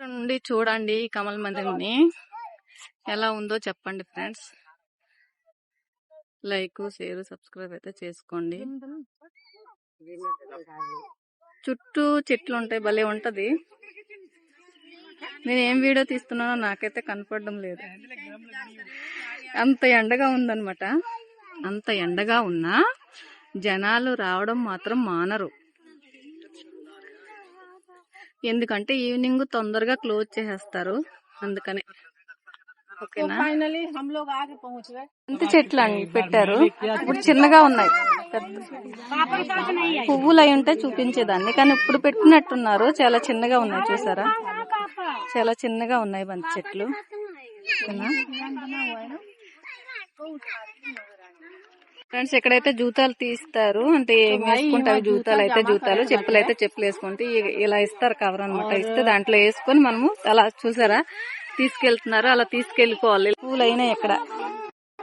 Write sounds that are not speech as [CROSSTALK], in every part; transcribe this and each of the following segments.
నుండి చూడండి కమల్ మందిర్ని. ఎలా ఉందో చెప్పండి ఫ్రెండ్స్. లైక్ షేర్ సబ్స్క్రైబ్ అయితే చేసుకోండి. చుట్టూ చెట్లు ఉంటాయి భలే ఉంటది. నేను ఏం వీడియో తీస్తున్నానో నాకైతే కనపడడం లేదు. అంత ఎండగా ఉందనమాట అంత ఎండగా ఉన్నా జనాలు రావడం మాత్రం మానరు. ఎందుకంటే ఈవినింగ్ తొందరగా క్లోజ్ చేసేస్తారు. అందుకని ఇంత చెట్లు అండి పెట్టారు. ఇప్పుడు చిన్నగా ఉన్నాయి. పువ్వులు అయి ఉంటే చూపించేదాన్ని కానీ ఇప్పుడు పెట్టినట్టున్నారు. చాలా చిన్నగా ఉన్నాయి చూసారా? చాలా చిన్నగా ఉన్నాయి బంతి చెట్లు. ఫ్రెండ్స్ ఎక్కడైతే జూతాలు తీస్తారు అంటే ఏం వేసుకుంటే అవి జూతాలు అయితే జూతాలు చెప్పులు అయితే చెప్పులు వేసుకుంటే ఇలా ఇస్తారు కవర్ అనమాట ఇస్తే దాంట్లో వేసుకొని మనము అలా చూసారా తీసుకెళ్తున్నారు అలా తీసుకెళ్ళిపోవాలి పూలు అయినాయి ఇక్కడ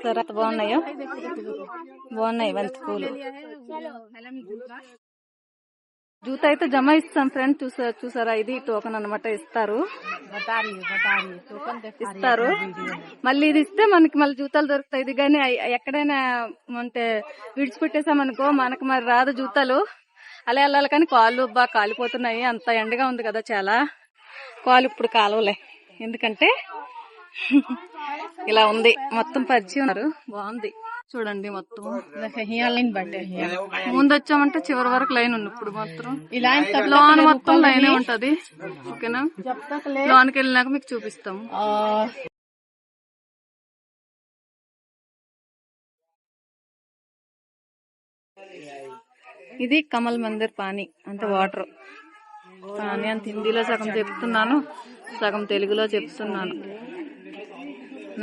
సరే బాగున్నాయో బాగున్నాయి బంతి పూలు జూత అయితే జమ ఇస్తాం ఫ్రెండ్. చూసా చూసారా? ఇది టోకన్ అనమాట ఇస్తారు. ఇస్తారు. మళ్ళీ ఇది ఇస్తే మనకి మళ్ళీ జూతాలు దొరుకుతాయి. ఇది కానీ ఎక్కడైనా అంటే విడిచిపెట్టేసామనుకో మనకు మరి రాదు జూతాలు. అలా వెళ్ళాలి కానీ కాళ్ళు బాగా కాలిపోతున్నాయి. అంత ఎండగా ఉంది కదా చాలా. కాలు ఇప్పుడు కాలవలే. ఎందుకంటే [LAUGHS] ఇలా ఉంది. మొత్తం పరిచయం ఉన్నారు. బాగుంది. చూడండి మొత్తం. లైన్ బట్టే ముందు వచ్చామంటే చివరి వరకు లైన్ ఉంది ఇప్పుడు మాత్రం. లోన్ మొత్తం లైనే ఉంటది. ఓకేనా? లోన్కి వెళ్ళినాక మీకు చూపిస్తాం. ఇది కమల్ మందిర్ పానీ అంటే వాటర్. పానీ అంత హిందీలో సగం చెప్తున్నాను సగం తెలుగులో చెప్తున్నాను.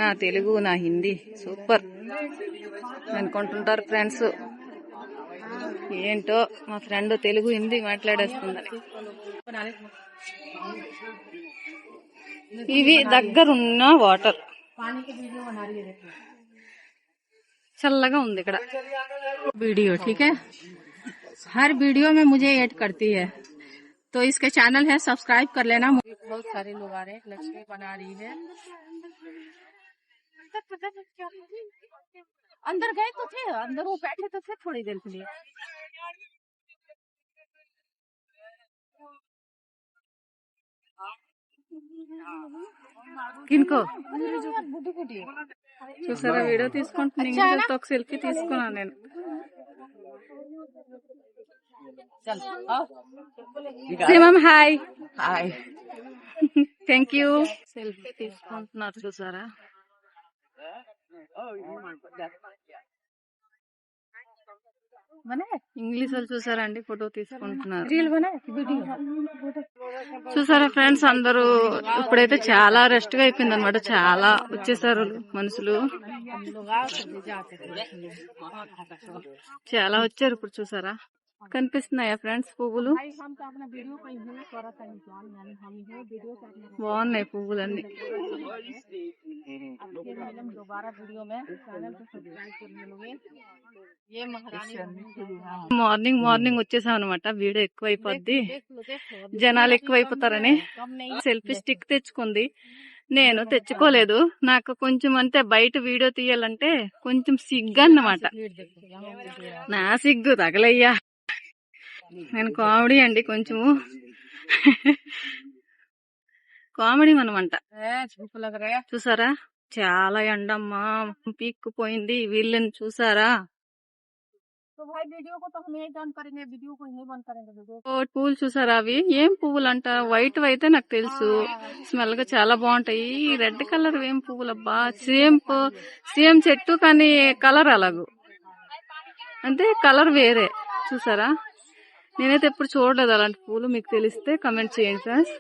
నా తెలుగు నా హిందీ. సూపర్. అనుకుంటుంటారు ఫ్రెండ్స్ ఏంటో మా ఫ్రెండ్ తెలుగు హిందీ మాట్లాడేస్తుందని ఇవి దగ్గరున్న వాటర్ पानी की वीडियो बना रही है देखो చల్లగా ఉంది ఇక్కడ वीडियो ठीक है हर वीडियो में मुझे ऐड करती है तो इसके चैनल है सब्सक्राइब कर लेना बहुत सारे लोग आ रहे हैं लक्ष्मी बना रही है अंदर गए तो थे अंदर वो बैठे तो थे थोड़ी देर के लिए కినుకో बुढ़ी बुढ़ी చూసారా వీడియో తీసుకుంటున్నా ఇంగ్లీష్తో ఒక సెల్ఫీ తీసుకున్నాను నేను चल आओ శ్రీమమ్ hi hi thank you selfie తీసుకుంటున్నారు చూసారా ఇంగ్లీష్ వాళ్ళు చూసారండి ఫోటో తీసుకుంటున్నారు. చూసారా ఫ్రెండ్స్ అందరూ ఇప్పుడైతే చాలా రెస్ట్గా అయిపోయింది అనమాట చాలా వచ్చేసారు మనుషులు. చాలా వచ్చారు ఇప్పుడు చూసారా? కనిపిస్తున్నాయా ఫ్రెండ్స్ పువ్వులు? బాగున్నాయి పువ్వులన్నీ. Morning morning hmm. వచ్చేసాం అనమాట వీడ ఎక్కువైపోద్ది. జనాలు ఎక్కువైపోతారని సెల్ఫీ స్టిక్ తెచ్చుకుంది. నేను తెచ్చుకోలేదు. నాకు కొంచెం అంతే బయట వీడియో తీయాలంటే కొంచెం సిగ్గు అన్నమాట నా సిగ్గు తగలయ్యా. నేను కామెడీ అండి కొంచెము. కామెడీ మనమంట. చూసారా? చాలా ఎండమ్మా. పీక్కుపోయింది. వీళ్ళని చూసారా? పువ్వులు చూసారా అవి? ఏం పువ్వులు అంట వైట్ అయితే నాకు తెలుసు. స్మెల్గా చాలా బాగుంటాయి. రెడ్ కలర్ ఏం పువ్వులు అబ్బా సేమ్ సేమ్ చెట్టు కానీ కలర్ అలాగు. అంటే కలర్ వేరే. చూసారా? నేనైతే ఎప్పుడు చూడలేదు అలాంటి పూలు మీకు తెలిస్తే కమెంట్ చేయండి ఫ్రెండ్స్